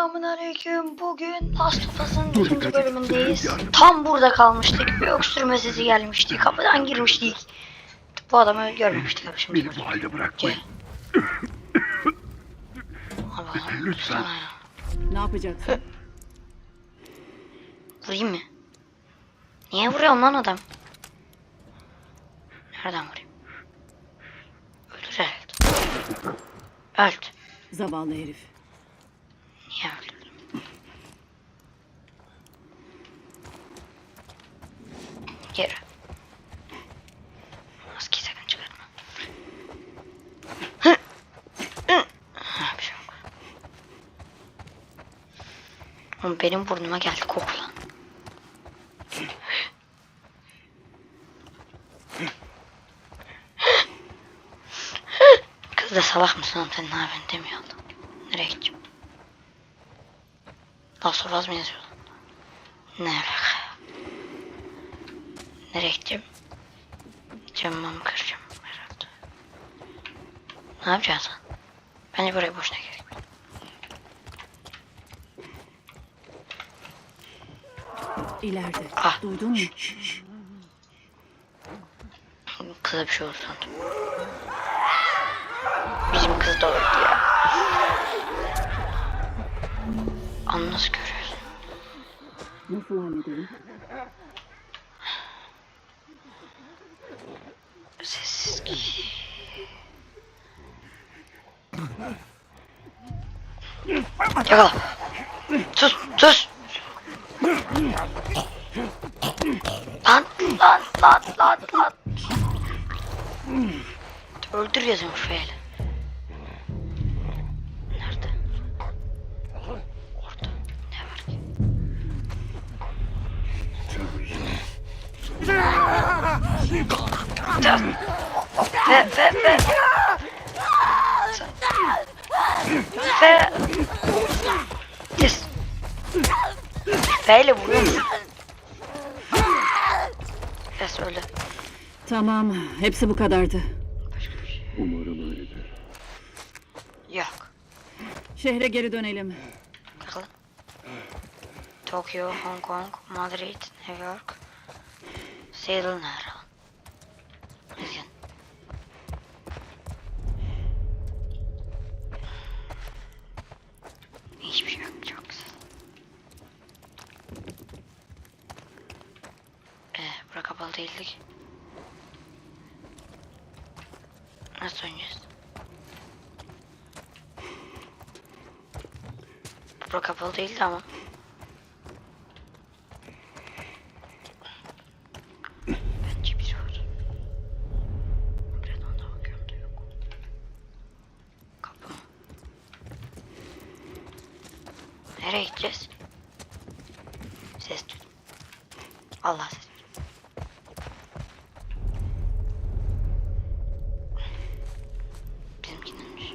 Selamun aleyküm. Bugün Last of Us'ın bölümündeyiz. Tam burada kalmıştık. Bir öksürme sesi gelmişti. Kapıdan girmiştik. Bu adamı görmemiştik abi şimdi. Beni bu halde bırakmayın. Adam Lütfen. Ne yapacaksın? Vurayım mı? Niye vuruyorsun lan adam? Nereden vurayım? Öldür herhalde. Öldü. Zavallı herif. Öldürdüm? Geri. Maskeyi sakın çıkartma. Şey benim burnuma geldi koku lan. Kız da salak mısın oğlum sen ne yapıyorsun demiyor adam. Nereye gideceğim? Us mı yazıyor? Ne alaka? Nereye gideceğim? Camımı kıracağım herhalde. Ne yapacağız lan? Bence buraya boşuna gerek. yok. İleride. Ah. Duydun mu? Kıza bir şey oldu sandım. Bizim kız da öldü ya. Onu nasıl görüyorsun? Nasıl halledelim? Sessiz giy. Yakala. Sus, sus. Lan, lan, lan, lan, lan. Öldür yazıyor şöyle. Ve, ve, ve. Ve. Yes. Feyle vuruyor musun? Yes öyle. Tamam. Hepsi bu kadardı. Başka bir şey Umarım öyledir. yok. Şehre geri dönelim. Bakalım. Tokyo, Hong Kong, Madrid, New York, Seattle nerede? Üzgün. Hiçbir şey yok. Çok güzel. Ee, bura kapalı değildi ki. Nasıl oynayacağız? Bura kapalı değildi ama. Bence biri var. Ben ona bakıyorum da yok. Kapı? Nereye gideceğiz? Ses duydum. Allah ses duydum. Bizimkininmiş.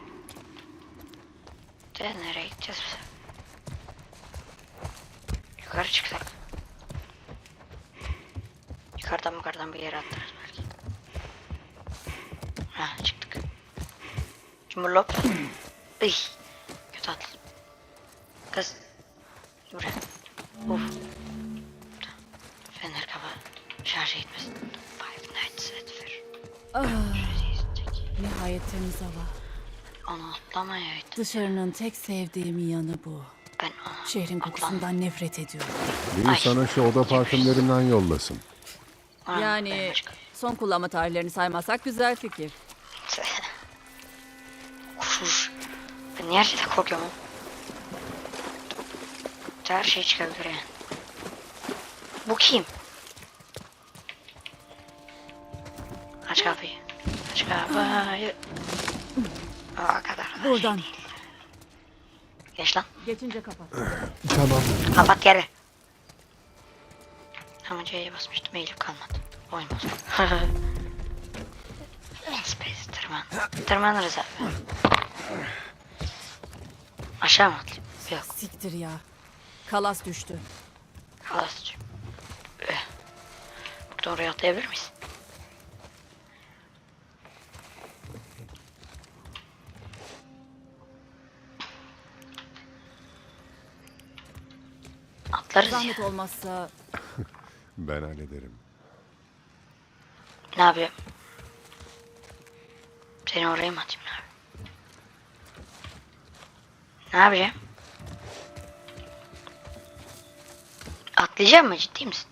De nereye gideceğiz biz? Yukarı çıksak. Yukarıdan yukarıdan bir yere atlarız belki. Ha çıktık. Cumhurlop. Iy. Kötü atladım. Kız. Buraya. Uf. Fener kafa. Şarj etmesin. Five Nights at Freddy's. Ah, nihayet temiz hava. Onu atlamayaydı. Dışarının tek sevdiğim yanı bu. Ben onu Şehrin atlam- kokusundan nefret ediyorum. Biri Ay. sana şu oda parfümlerinden yollasın. Yani son kullanma tarihlerini saymazsak güzel fikir. Ben şeyden korkuyorum? Her şey çıkabilir yani. Bu kim? Aç kapıyı. Aç kapıyı. O kadar. da Buradan. şey değil. Geç lan. Geçince kapat. Tamam. Kapat geri. Ama C'ye basmıştım. Eğilip kalmadı. Oyun bozuldu. Space tırman. Tırmanırız abi. Aşağı mı atlayayım? Yok. Siktir ya. Kalas düştü. Halascığım. Eh. Buradan oraya atlayabilir miyiz? Atlarız Zahmet ya. olmazsa Ben hallederim. Ne yapayım? Seni oraya mı atayım yapacağım? Atlayacak mı ciddi misin?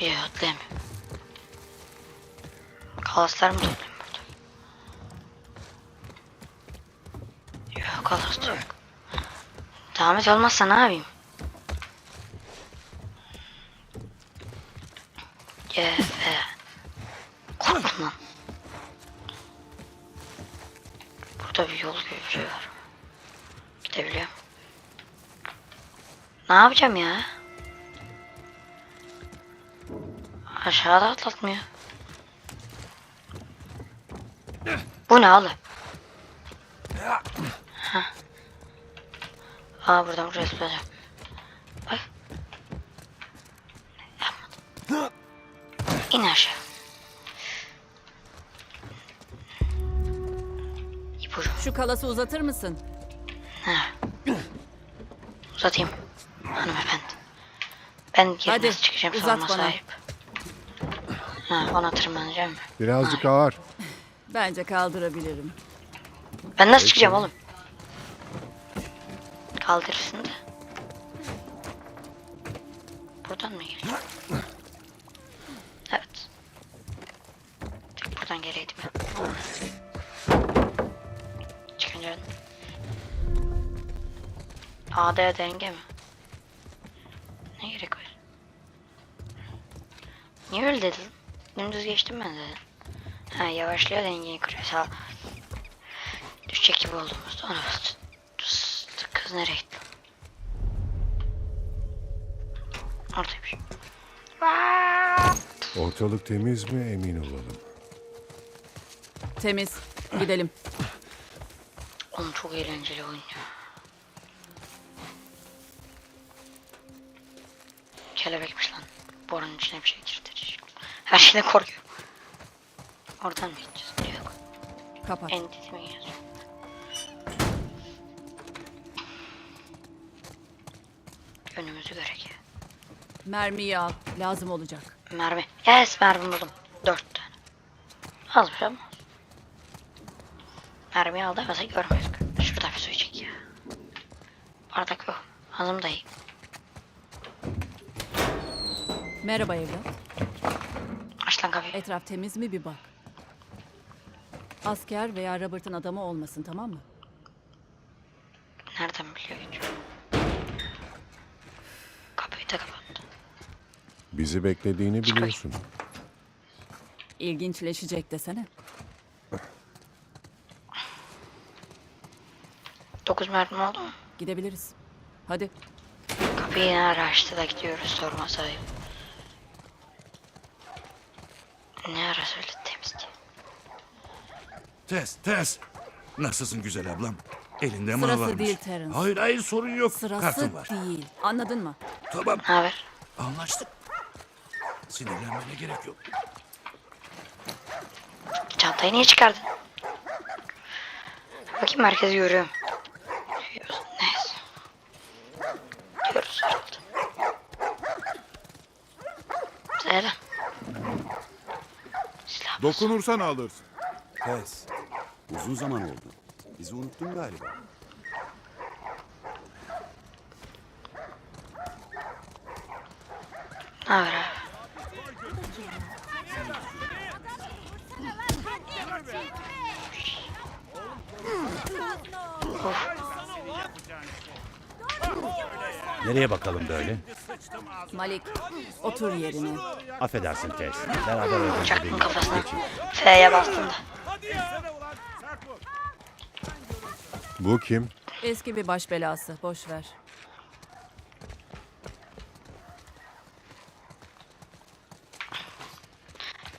Yok atlayamıyorum. Kalaslar mı toplayayım burada? Yok kalas yok. Zahmet olmazsa ne yapayım? Bir yol var. Gidebiliyorum. Ne yapacağım ya? Aşağıda atlatmıyor. Bu ne oğlum? Hah. Aa buradan buraya zıplayacağım. Bak. İn aşağı. Şu kalası uzatır mısın? Ha. Uzatayım. Hanımefendi. Ben geri Hadi, nasıl çıkacağım uzat sorma bana. sahip. Ha, ona tırmanacağım. Birazcık ağır. Bence kaldırabilirim. Ben nasıl çıkacağım oğlum? Kaldırırsın da. Buradan mı gireceğim? Evet. Tek buradan geleydim ya. Çıkınca... A'da denge mi? Ne gerek var? Niye öyle dedin? Dümdüz geçtim ben dedim. Ha yavaşlıyor dengeyi kuruyor. Sağ ol. Düşecek gibi olduğumuzda ona bastı. Kız nereye gitti? Oradaymış. Ortalık temiz mi emin olalım. Temiz. Gidelim. Oğlum çok eğlenceli oyun ya. Kelebekmiş lan. Boranın içine bir şey girdi. Her şeyden korkuyor. Oradan mı gideceğiz? Yok. Kapat. En dibime gideceğiz. Önümüzü görek ya. Mermiyi al. Lazım olacak. Mermi. Yes mermi buldum. Dört tane. Az bir şey ama. Mermiyi aldı mesela görmüyoruz. Şurada bir su içecek ya. Bardak yok. Ağzım da iyi. Merhaba evlat. Aç lan kapıyı. Etraf temiz mi bir bak. Asker veya Robert'ın adamı olmasın tamam mı? Nereden biliyor hiç? Kapıyı da kapattı. Bizi beklediğini biliyorsun. İlginçleşecek desene. Dokuz mermi oldu mu? Gidebiliriz. Hadi. Kapıyı yine ara açtı da gidiyoruz sorma sahip. Ne ara söyledi temiz diye. Tez, tez. Nasılsın güzel ablam? Elinde mi Sırası varmış? değil Terence. Hayır hayır sorun yok. Sırası Kartım var. değil. Anladın mı? Tamam Ne haber? anlaştık. Sinirlenmene gerek yok. Çantayı niye çıkardın? Bakayım merkezi görüyorum. Görüyoruz. Neyse. Görüyoruz herhalde. Selam. Silah bas. Dokunursan alırsın. Pes. Uzun zaman oldu. Bizi unuttun galiba. Haber abi? Nereye bakalım böyle? Malik, otur yerine. Affedersin Tess. Beraber öğrenci Çaktım kafasına. F'ye bastım da. Bu kim? Eski bir baş belası. Boş ver.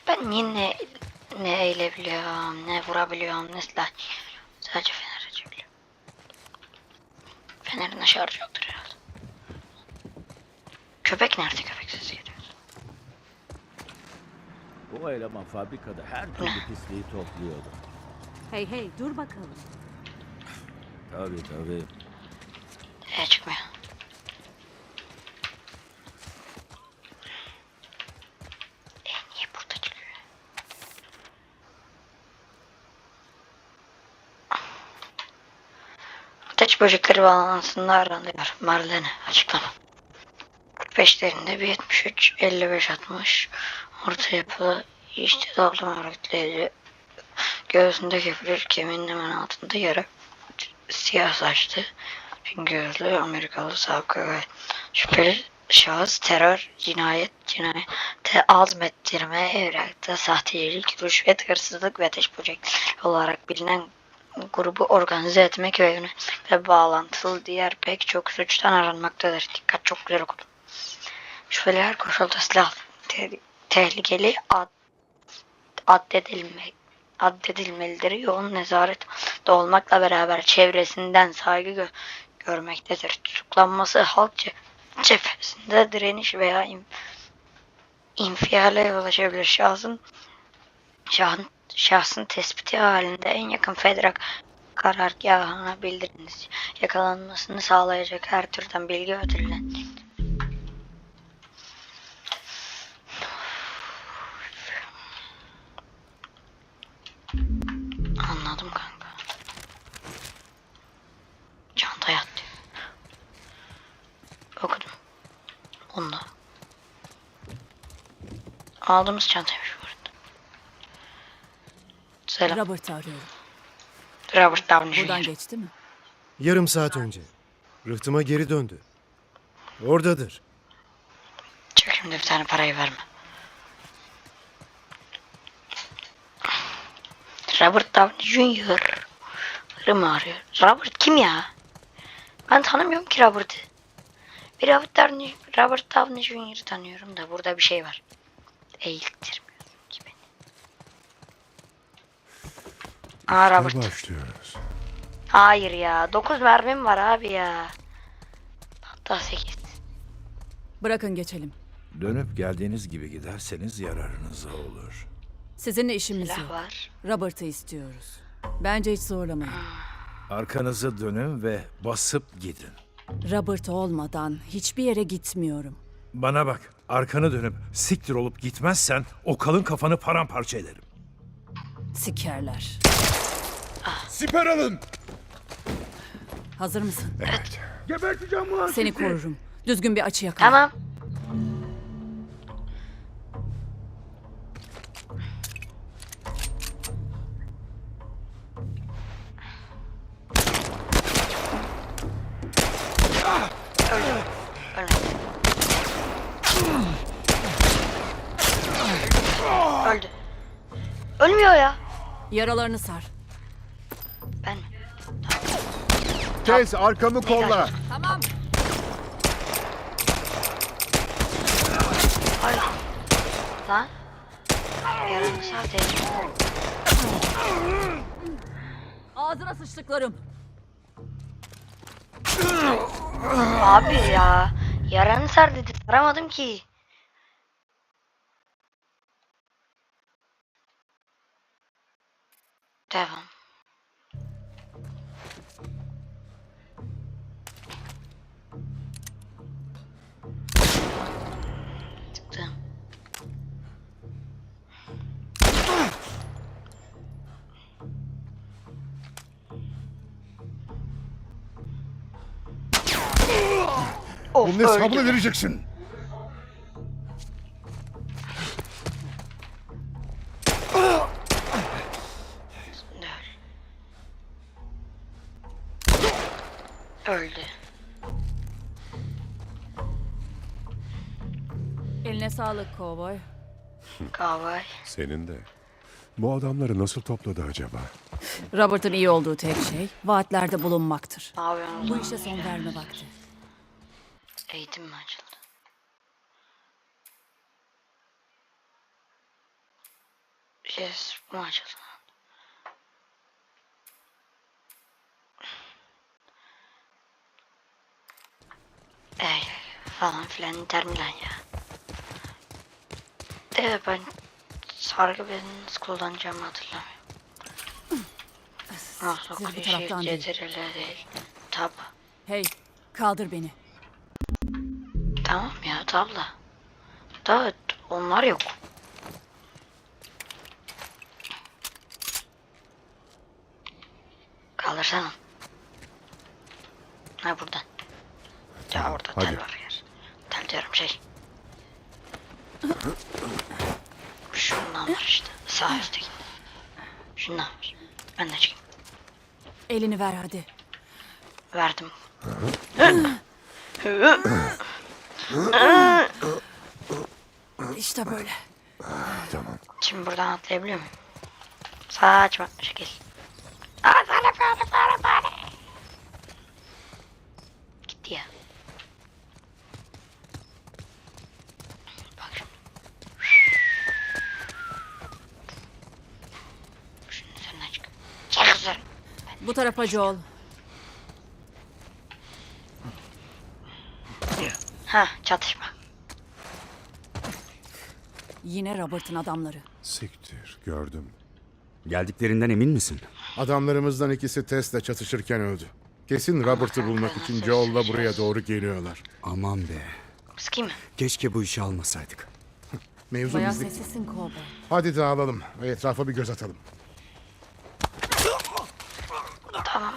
Ben niye ne, ne eğilebiliyorum, ne vurabiliyorum, ne silah. Sadece fener açabiliyorum. Fenerin şarjı yoktur. Köpek nerede köpek sesi geliyor? Bu eleman fabrikada her türlü pisliği topluyordu. Hey hey dur bakalım. Tabii tabii. E çıkmıyor. E niye burada çıkıyor? Ateş böcekleri bağlantısında aranıyor. Marlene açıklama. 45'lerinde bir 73, 55, 60 orta yapılı işte dolma örgütleriyle göğsünde köprü kemiğinin hemen altında yara siyah saçlı gözlü Amerikalı savcı ve şüpheli şahıs terör, cinayet, cinayete azmettirme, evrakta sahtecilik, rüşvet, hırsızlık ve ateş böcek olarak bilinen grubu organize etmek ve yönetmekle bağlantılı diğer pek çok suçtan aranmaktadır. Dikkat çok güzel okudum. Şüpheliler koşulda silah te- tehlikeli ad, addedilmek addedilmelidir. Yoğun nezaret olmakla beraber çevresinden saygı gö- görmektedir. Tutuklanması halk ce- cephesinde direniş veya in- infiale yol açabilir. Şahsın şahın, şahsın tespiti halinde en yakın federal karargahına bildiriniz. Yakalanmasını sağlayacak her türden bilgi ödüllen. Onda. Aldığımız çantaymış bu arada. Selam. Robert'ı arıyorum. Robert Downey Buradan Jr. geçti mi? Yarım saat önce. Rıhtıma geri döndü. Oradadır. Çık şimdi bir tane parayı verme. Robert Downey Jr. mı arıyor? Robert kim ya? Ben tanımıyorum ki Robert'ı. Bir Robert Downey, Robert Downey Jr. tanıyorum da burada bir şey var. Eğiltirmiyorum ki beni. Aa Robert. başlıyoruz? Hayır ya. 9 mermim var abi ya. Hatta 8. Bırakın geçelim. Dönüp geldiğiniz gibi giderseniz yararınıza olur. Sizinle işimiz Silah yok. var. Robert'ı istiyoruz. Bence hiç zorlamayın. Arkanızı dönün ve basıp gidin. Robert olmadan hiçbir yere gitmiyorum. Bana bak, arkanı dönüp siktir olup gitmezsen o kalın kafanı paramparça ederim. Sikerler. Siper alın! Hazır mısın? Evet. Geberteceğim ulan Seni korurum. Düzgün bir açı yakala. Tamam. Ölmüyor ya. Yaralarını sar. Ben mi? Tez arkamı kolla. Tamam. Hayır. Lan. Yarın saat Ağzına sıçtıklarım. Abi ya. Yaranı sar dedi. Saramadım ki. Devam. Tıktım. Of Bunun hesabını öldü. vereceksin. Öldü. Eline sağlık kovboy. Kavay. Senin de. Bu adamları nasıl topladı acaba? Robert'ın iyi olduğu tek şey vaatlerde bulunmaktır. Yapıyorsunuz? Bu işe son verme vakti. Eğitim mi açıldı? Yes, bu mu açıldı? Falan filan terminal ya. Evet ben sargı bezini kullanacağımı hatırlamıyorum. Nasıl Siz kişi taraftan değil. CTRL değil. Tab. Hey, Kaldır beni. Tamam ya tabla. Da onlar yok. Kaldırsana. Ha buradan. Ya orada tel Hadi. var diyorum şey. Şundan var işte. Sağ üstteki. Şundan var. Ben de çıkayım. Elini ver hadi. Verdim. İşte böyle. Tamam. Şimdi buradan atlayabiliyor muyum? Saçma şekil. Aa fare fare fare fare. Gitti ya. Bak şimdi. Şunun üzerinden çık. Çık üzeri. Tarafa Joel. Ha çatışma. Yine Robert'ın adamları. Siktir. Gördüm. Geldiklerinden emin misin? Adamlarımızdan ikisi Tess'le çatışırken öldü. Kesin Robert'ı bulmak için Joel'la buraya doğru geliyorlar. Aman be. Sıkayım mı? Keşke bu işi almasaydık. Mevzu Bayağı bizlik. sessizsin Cowboy. Hadi dağılalım ve etrafa bir göz atalım. Tamam.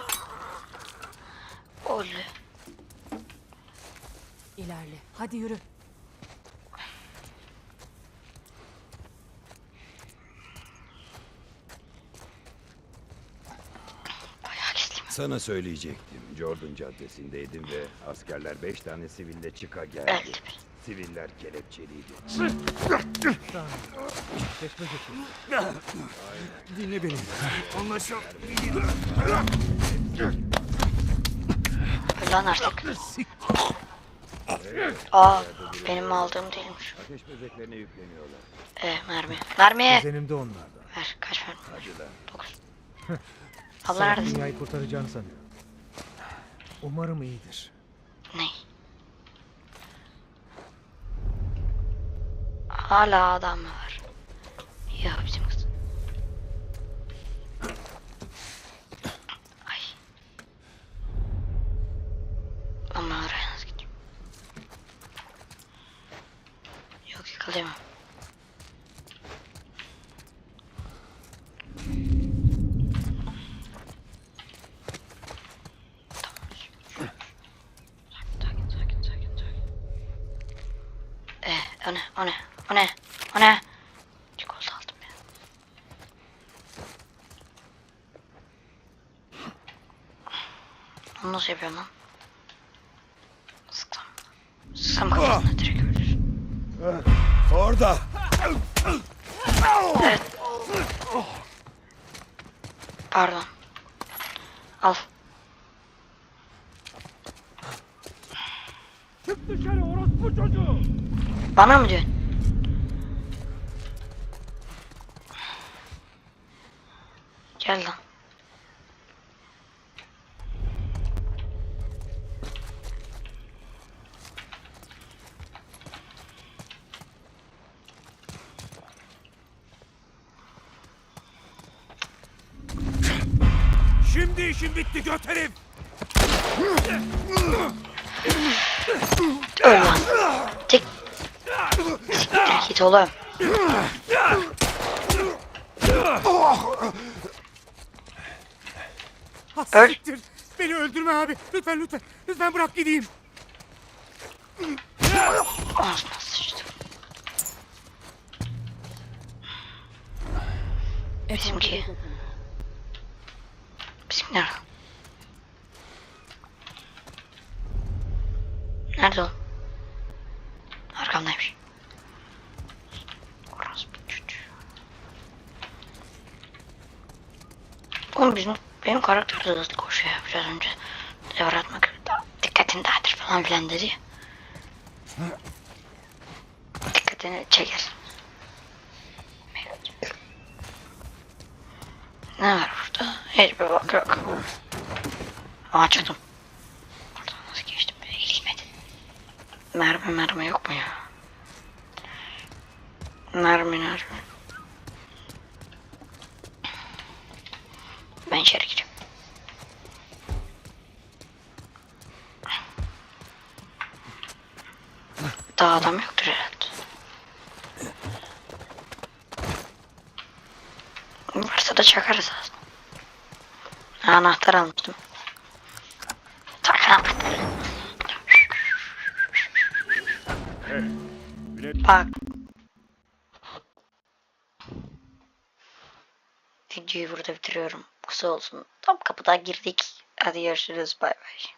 Oldu. İlerle. Hadi yürü. Sana söyleyecektim. Jordan Caddesi'ndeydim ve askerler beş tane siville çıka geldi. Siviller kelepçeliydi. Dinle beni. Öl lan artık. Aa benim aldığım değilmiş. Ateş böceklerine yükleniyorlar. Ee, mermi. Mermi. Benim de onlardan. Ver kaç mermi? Hadi lan. Dokuz. Abla neredesin? Dünyayı kurtaracağını sanıyor. Umarım iyidir. Ne? Hala adam var? Ya bizim kız. Ay. Ama oraya nasıl gideceğim? Yok yakalayamam. Sakin sakin sakin sakin. Ee, o ne o ne o ne o ne? Çikolata aldım ya. Onu nasıl yapıyorum lan? Sıksam. Sıksam kafasına direkt ölür. Orada! Pardon. Al. Çık dışarı orospu çocuğu. Bana mı diyorsun? Gel lan. Şimdi işin bitti göt herif. Öl lan. Tek. Siktir git oğlum. Öl. Beni öldürme abi. Lütfen lütfen. Lütfen bırak gideyim. Ağzına sıçtı. Bizimki. Bizim nerede? O? Arkamdaymış. Oğlum bizim, benim karakter de hızlı koşuyor ya. Biraz önce devratmak dikkatin dağıtır falan filan dedi ya. Dikkatini çeker. Ne var? Hiçbir bak yok. Aa çıktım. Oradan nasıl geçtim? Eğilmedi. Mermi mermi yok mu ya? Mermi mermi. Ben içeri gireyim. Daha adam yoktur herhalde. Varsa da çakarız aslında. Anahtar almıştım. Tak anahtarı. Bak. Videoyu burada bitiriyorum. Kısa olsun. Tam kapıdan girdik. Hadi görüşürüz. Bay bay.